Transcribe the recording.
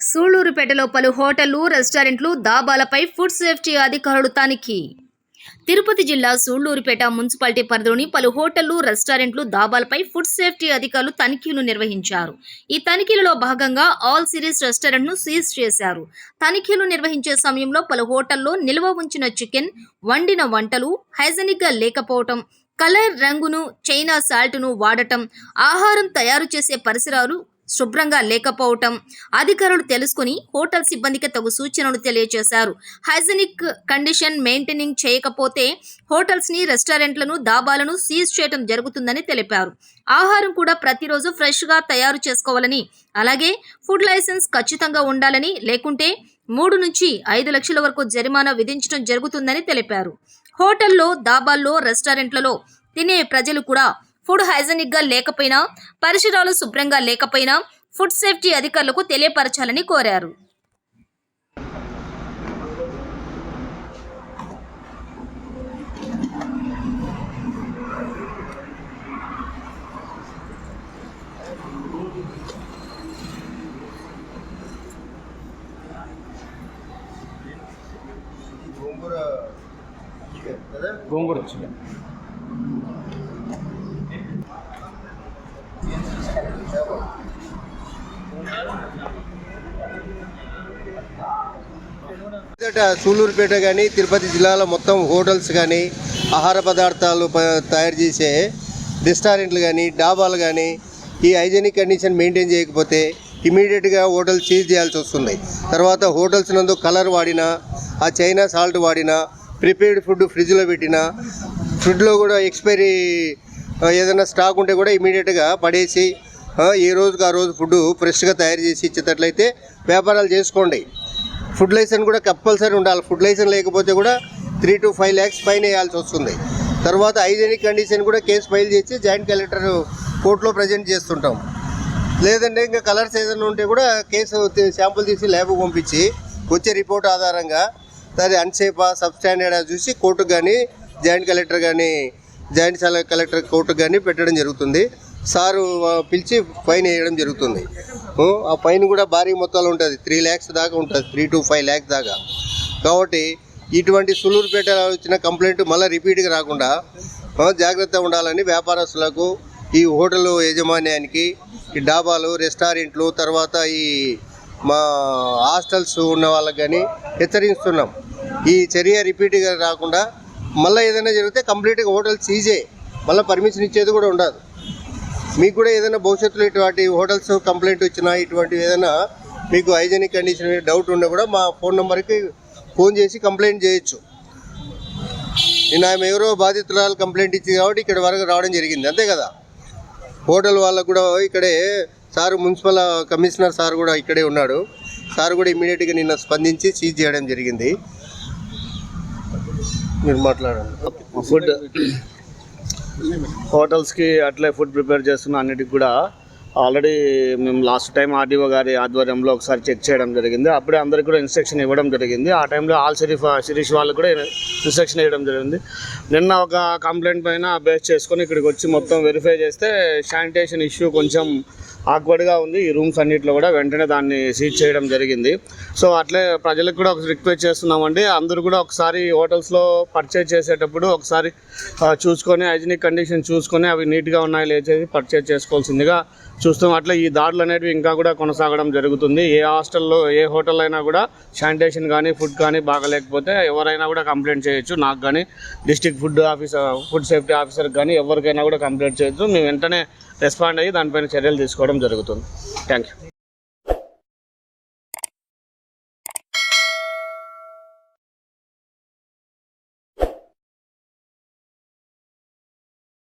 సూళ్ళూరుపేటలో పలు హోటళ్ళు రెస్టారెంట్లు దాబాలపై ఫుడ్ సేఫ్టీ అధికారులు తనిఖీ. తిరుపతి జిల్లా సూళ్ళూరుపేట మున్సిపాలిటీ పరిధిలోని పలు హోటళ్ళు రెస్టారెంట్లు దాబాలపై ఫుడ్ సేఫ్టీ అధికారులు తనిఖీలు నిర్వహించారు. ఈ తనిఖీలలో భాగంగా ఆల్ సిరీస్ రెస్టారెంట్ను సీజ్ చేశారు. తనిఖీలు నిర్వహించే సమయంలో పలు హోటల్లో నిల్వ ఉంచిన చికెన్ వండిన వంటలు హైజెనిక్గా లేకపోవటం కలర్ రంగును చైనా సాల్ట్ను వాడటం ఆహారం తయారు చేసే పరిసరాలు శుభ్రంగా లేకపోవటం అధికారులు తెలుసుకుని హోటల్ సిబ్బందికి తగు సూచనలు తెలియజేశారు. హైజెనిక్ కండిషన్ మెయింటెనింగ్ చేయకపోతే హోటల్స్ని రెస్టారెంట్లను దాబాలను సీజ్ చేయడం జరుగుతుందని తెలిపారు. ఆహారం కూడా ప్రతిరోజు ఫ్రెష్గా తయారు చేసుకోవాలని అలాగే ఫుడ్ లైసెన్స్ ఖచ్చితంగా ఉండాలని లేకుంటే మూడు నుంచి ఐదు లక్షల వరకు జరిమానా విధించడం జరుగుతుందని తెలిపారు. హోటల్లో దాబాల్లో రెస్టారెంట్లలో తినే ప్రజలు కూడా ఫుడ్ హైజెనిక్గా లేకపోయినా పరిసరాలు శుభ్రంగా లేకపోయినా ఫుడ్ సేఫ్టీ అధికారులకు తెలియపరచాలని కోరారు. గోంగూర చికెన్. మొదట సూలూరుపేట కానీ తిరుపతి జిల్లాలో మొత్తం హోటల్స్ కానీ ఆహార పదార్థాలు తయారు చేసే రెస్టారెంట్లు కానీ డాబాలు కానీ ఈ హైజెనిక్ కండిషన్ మెయింటైన్ చేయకపోతే ఇమీడియట్గా హోటల్ సీజ్ చేయాల్సి వస్తుంది. తర్వాత హోటల్స్ నందు కలర్ వాడినా ఆ చైనా సాల్ట్ వాడినా ప్రిపేర్డ్ ఫుడ్ ఫ్రిడ్జ్లో పెట్టినా ఫుడ్లో కూడా ఎక్స్పైరీ ఏదైనా స్టాక్ ఉంటే కూడా ఇమీడియట్గా పడేసి ఏ రోజుకి ఆ రోజు ఫుడ్ ఫ్రెష్గా తయారు చేసి ఇచ్చేటట్లయితే వ్యాపారాలు చేసుకోండి. ఫుడ్ లైసెన్స్ కూడా కంపల్సరీ ఉండాలి. ఫుడ్ లైసెన్స్ లేకపోతే కూడా three two five lakhs fine వేయాల్సి వస్తుంది. తర్వాత హైజెనిక్ కండిషన్ కూడా కేసు ఫైల్ చేసి జాయింట్ కలెక్టర్ కోర్టులో ప్రజెంట్ చేస్తుంటాం. లేదంటే ఇంకా కలర్స్ ఏదైనా ఉంటే కూడా కేసు శాంపుల్ తీసి ల్యాబ్ పంపించి వచ్చే రిపోర్ట్ ఆధారంగా సరే అన్సేఫా సబ్స్టాండర్డా చూసి కోర్టుకు కానీ జాయింట్ కలెక్టర్ కానీ జాయింట్ సల- కలెక్టర్ కోర్టుకు కానీ పెట్టడం జరుగుతుంది. సారు పిలిచి ఫైన్ వేయడం జరుగుతుంది. ఆ ఫైన్ కూడా భారీ మొత్తాలు ఉంటుంది. త్రీ ల్యాక్స్ దాకా ఉంటుంది. త్రీ టు ఫైవ్ ల్యాక్స్ దాకా. కాబట్టి ఇటువంటి సులూరుపేట వచ్చిన కంప్లైంట్ మళ్ళీ రిపీట్గా రాకుండా జాగ్రత్తగా జాగ్రత్త ఉండాలని వ్యాపారస్తులకు ఈ హోటల్ యాజమాన్యానికి ఈ డాబాలు రెస్టారెంట్లు తర్వాత ఈ మా హాస్టల్స్ ఉన్న వాళ్ళకి కానీ హెచ్చరిస్తున్నాం. ఈ చర్య రిపీట్గా రాకుండా మళ్ళీ ఏదైనా జరిగితే కంప్లీట్గా హోటల్ సీజే మళ్ళీ పర్మిషన్ ఇచ్చేది కూడా ఉండదు. మీకు కూడా ఏదైనా భవిష్యత్తులో ఇటువంటి హోటల్స్ కంప్లైంట్ వచ్చినా ఇటువంటివి ఏదైనా మీకు హైజెనిక్ కండిషన్ డౌట్ ఉన్నా కూడా మా ఫోన్ నెంబర్కి ఫోన్ చేసి కంప్లైంట్ చేయొచ్చు. నేను ఆమె ఎవరో బాధితురాలు కంప్లైంట్ ఇచ్చింది కాబట్టి ఇక్కడ వరకు రావడం జరిగింది. అంతే కదా? హోటల్ వాళ్ళకు కూడా ఇక్కడే సార్ మున్సిపల్ కమిషనర్ సార్ కూడా ఇక్కడే ఉన్నాడు. సార్ కూడా ఇమీడియట్గా నిన్న స్పందించి సీజ్ చేయడం జరిగింది. మీరు మాట్లాడండి. ఫుడ్ హోటల్స్కి అట్లే ఫుడ్ ప్రిపేర్ చేస్తున్న అన్నిటికి కూడా ఆల్రెడీ మేము లాస్ట్ టైం ఆర్డీఓ గారి ఆధ్వర్యంలో ఒకసారి చెక్ చేయడం జరిగింది. అప్పుడే అందరికి కూడా ఇన్స్ట్రక్షన్ ఇవ్వడం జరిగింది. ఆ టైంలో ఆల్ షరీఫ్ శిరీష్ వాళ్ళు కూడా ఇన్స్ట్రక్షన్ ఇవ్వడం జరిగింది. నిన్న ఒక కంప్లైంట్ పైన బేస్ చేసుకొని ఇక్కడికి వచ్చి మొత్తం వెరిఫై చేస్తే శానిటేషన్ ఇష్యూ కొంచెం ఆక్వర్డ్గా ఉంది. ఈ రూమ్స్ అన్నింటిలో కూడా వెంటనే దాన్ని సీజ్ చేయడం జరిగింది. సో అట్లే ప్రజలకు కూడా ఒక రిక్వెస్ట్ చేస్తున్నామండి. అందరూ కూడా ఒకసారి హోటల్స్లో పర్చేజ్ చేసేటప్పుడు ఒకసారి చూసుకొని హైజీనిక్ కండిషన్ చూసుకొని అవి నీట్గా ఉన్నాయో లేచేది పర్చేజ్ చేసుకోవాల్సిందిగా చూస్తాం. అట్లా ఈ దాడులు అనేవి ఇంకా కూడా కొనసాగడం జరుగుతుంది. ఏ హాస్టల్లో ఏ హోటల్ అయినా కూడా శానిటేషన్ కానీ ఫుడ్ కానీ బాగలేకపోతే ఎవరైనా కూడా కంప్లైంట్ చేయొచ్చు. నాకు కానీ district food officer food safety officer కానీ ఎవరికైనా కూడా కంప్లైంట్ చేయొచ్చు మేము వెంటనే రెస్పాండ్ అయ్యి దానిపైన చర్యలు తీసుకోవడం జరుగుతుంది. Thank you